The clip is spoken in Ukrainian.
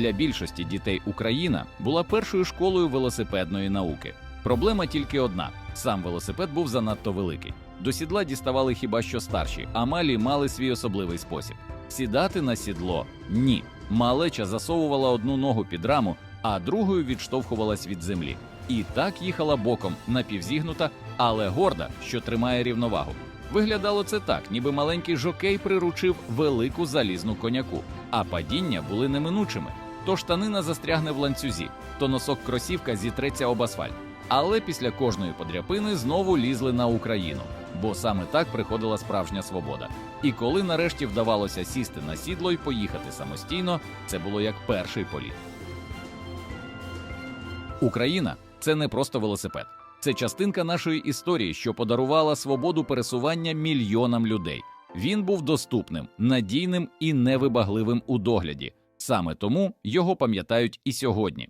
Для більшості дітей Україна була першою школою велосипедної науки. Проблема тільки одна: сам велосипед був занадто великий. До сідла діставали хіба що старші, а малі мали свій особливий спосіб. Сідати на сідло ні. Малеча засовувала одну ногу під раму, а другою відштовхувалась від землі. І так їхала боком, напівзігнута, але горда, що тримає рівновагу. Виглядало це так, ніби маленький жокей приручив велику залізну коняку, а падіння були неминучими. То штанина застрягне в ланцюзі, то носок кросівка зітреться об асфальт. Але після кожної подряпини знову лізли на Україну, бо саме так приходила справжня свобода. І коли нарешті вдавалося сісти на сідло і поїхати самостійно, це було як перший політ. Україна це не просто велосипед, це частинка нашої історії, що подарувала свободу пересування мільйонам людей. Він був доступним, надійним і невибагливим у догляді. Саме тому його пам'ятають і сьогодні.